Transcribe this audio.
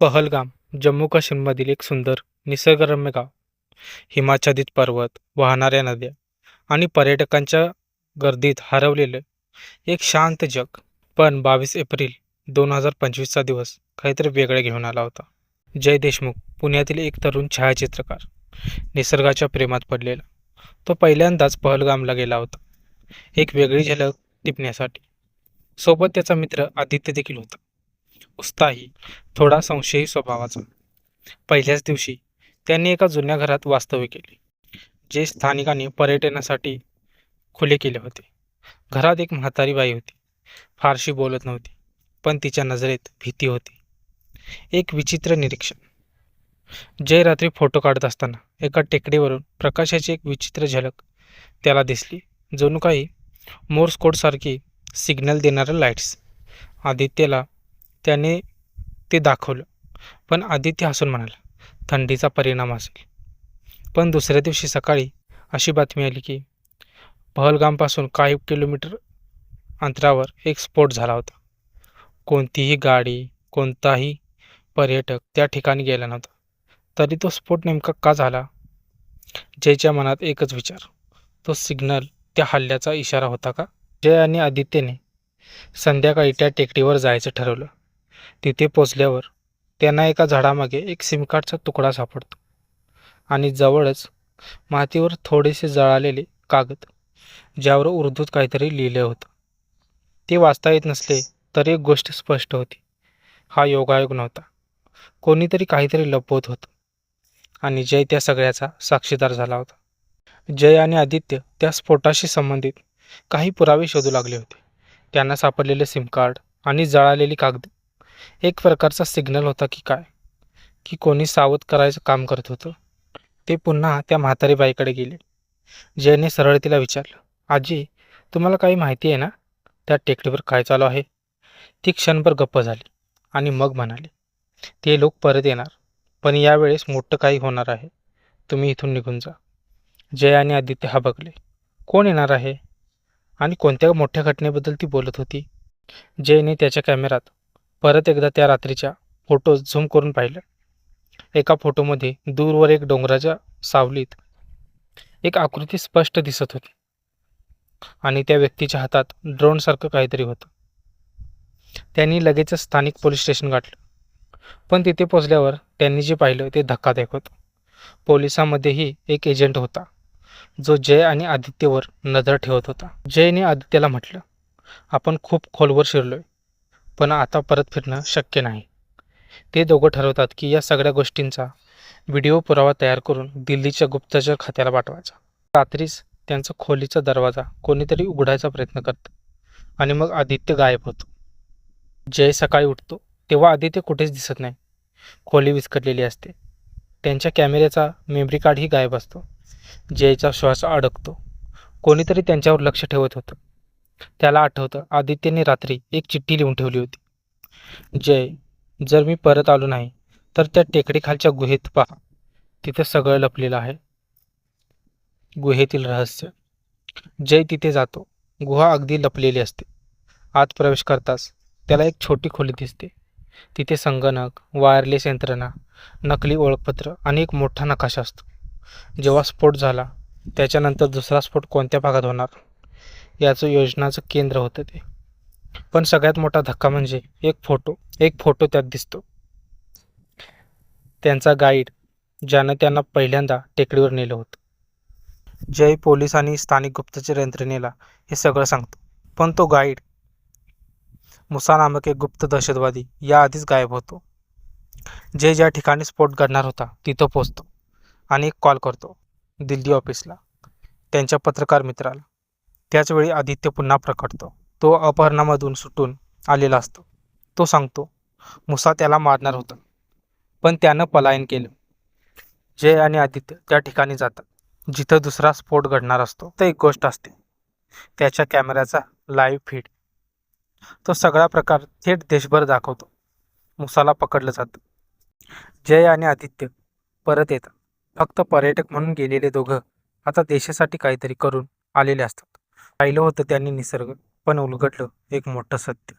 पहलगाम जम्मू काश्मीरमधील एक सुंदर निसर्गरम्य गाव. हिमाच्छादित पर्वत वाहणाऱ्या नद्या आणि पर्यटकांच्या गर्दीत हरवलेलं एक शांत जग. पण बावीस एप्रिल दोन हजार पंचवीसचा दिवस काहीतरी वेगळं घेऊन आला होता. जय देशमुख पुण्यातील एक तरुण छायाचित्रकार. निसर्गाच्या प्रेमात पडलेला तो पहिल्यांदाच पहलगामला गेला होता. एक वेगळी झलक टिपण्यासाठी. सोबत त्याचा मित्र आदित्य देखील होता. उत्साही थोडा संशयी स्वभावाचा. पहिल्याच दिवशी त्यांनी एका जुन्या घरात वास्तव्य केले जे स्थानिकांनी पर्यटनासाठी खुले केले होते. घरात एक म्हातारी बाई होती. फारशी बोलत नव्हती पण तिच्या नजरेत भीती होती. एक विचित्र निरीक्षण. जय रात्री फोटो काढत असताना एका टेकडीवरून प्रकाशाची एक विचित्र झलक त्याला दिसली जणू काही मोर्स कोडसारखी सिग्नल देणाऱ्या लाईट्स. आदित्यला त्याने ते दाखवलं. पण आदित्य हसून म्हणाला थंडीचा परिणाम असेल. पण दुसऱ्या दिवशी सकाळी अशी बातमी आली की पहलगामपासून काही किलोमीटर अंतरावर एक स्फोट झाला होता. कोणतीही गाडी कोणताही पर्यटक त्या ठिकाणी गेला नव्हता. तरी तो स्फोट नेमका का झाला? जयच्या मनात एकच विचार. तो सिग्नल त्या हल्ल्याचा इशारा होता का? जय आणि आदित्यने संध्याकाळी त्या टेकडीवर जायचं ठरवलं. तिथे पोचल्यावर त्यांना एका झाडामागे एक सिमकार्डचा तुकडा सापडतो. आणि जवळच मातीवर थोडेसे जळालेले कागद ज्यावर उर्दूत काहीतरी लिहिलं होतं. ते वाचता येत नसले तर एक गोष्ट स्पष्ट होती. हा योगायोग नव्हता. कोणीतरी काहीतरी लपवत होतं. आणि जय त्या सगळ्याचा साक्षीदार झाला होता. जय आणि आदित्य त्या स्फोटाशी संबंधित काही पुरावे शोधू लागले होते. त्यांना सापडलेले सिमकार्ड आणि जळालेली कागद एक प्रकारचा सिग्नल होता की काय? की कोणी सावध करायचं काम करत होतं. ते पुन्हा त्या म्हातारी बाईकडे गेले. जयने सरळ तिला विचारलं आजी तुम्हाला काही माहिती आहे ना? त्या टेकडीवर काय चालू आहे? ती क्षणभर गप्प झाली आणि मग म्हणाली ते लोक परत येणार पण यावेळेस मोठं काही होणार आहे. तुम्ही इथून निघून जा. जय आणि आदित्य हा बघले कोण येणार आहे? आणि कोणत्या मोठ्या घटनेबद्दल ती बोलत होती? जयने त्याच्या कॅमेरात परत एकदा त्या रात्रीच्या फोटो झूम करून पाहिलं. एका फोटोमध्ये दूरवर एक डोंगराच्या सावलीत एक आकृती स्पष्ट दिसत होती. आणि त्या व्यक्तीच्या हातात ड्रोनसारखं काहीतरी होतं. त्यांनी लगेचच स्थानिक पोलीस स्टेशन गाठलं. पण तिथे पोचल्यावर त्यांनी जे पाहिलं ते धक्कादायक होतं. पोलिसांमध्येही एक एजंट होता जो जय आणि आदित्यवर नजर ठेवत होता. जयने आदित्यला म्हटलं आपण खूप खोलवर शिरलोय. पण आता परत फिरणं शक्य नाही. ते दोघं ठरवतात की या सगळ्या गोष्टींचा व्हिडिओ पुरावा तयार करून दिल्लीच्या गुप्तचर खात्याला पाठवायचा. रात्रीच त्यांचा खोलीचा दरवाजा कोणीतरी उघडायचा प्रयत्न करतं आणि मग आदित्य गायब होतो. जय सकाळी उठतो तेव्हा आदित्य कुठेच दिसत नाही. खोली विस्कटलेली असते. त्यांच्या कॅमेऱ्याचा मेमरी कार्डही गायब असतो. जयचा श्वास अडकतो. कोणीतरी त्यांच्यावर लक्ष ठेवत होतं. त्याला आठवतं आदित्यने रात्री एक चिठ्ठी लिहून ठेवली होती. जय जर मी परत आलो नाही तर त्या टेकडीखालच्या गुहेत पहा. तिथे सगळं लपलेलं आहे. गुहेतील रहस्य. जय तिथे जातो. गुहा अगदी लपलेली असते. आत प्रवेश करताच त्याला एक छोटी खोली दिसते. तिथे संगणक वायरलेस यंत्रणा नकली ओळखपत्र आणि एक मोठा नकाशा असतो. जेव्हा स्फोट झाला त्याच्यानंतर दुसरा स्फोट कोणत्या भागात होणार? याचं योजनाचं केंद्र होतं ते. पण सगळ्यात मोठा धक्का म्हणजे एक फोटो एक फोटो त्यात दिसतो. त्यांचा गाईड ज्यानं त्यांना पहिल्यांदा टेकडीवर नेलं होतं. जय पोलीस आणि स्थानिक गुप्तचर यंत्रणेला हे सगळं सांगतो. पण तो गाईड मुसा नामक एक गुप्त दहशतवादी याआधीच गायब होतो. जय ज्या ठिकाणी स्फोट घडणार होता तिथं पोचतो आणि एक कॉल करतो दिल्ली ऑफिसला त्यांच्या पत्रकार मित्राला. त्याचवेळी आदित्य पुन्हा प्रकटतो तो अपहरणामधून सुटून आलेला असतो. तो सांगतो मुसा त्याला मारणार होता. पण त्यानं पलायन केलं. जय आणि आदित्य त्या ठिकाणी जातात. जिथं दुसरा स्फोट घडणार असतो. तर एक गोष्ट असते. त्याच्या कॅमेऱ्याचा लाईव्ह फीड तो सगळा प्रकार थेट देशभर दाखवतो. मुसाला पकडलं जातं. जय आणि आदित्य परत येतात. फक्त पर्यटक म्हणून गेलेले दोघं आता देशासाठी काहीतरी करून आलेले असतात. पाहिलं होतं त्यांनी निसर्ग पण उलगडलं. एक मोठं सत्य.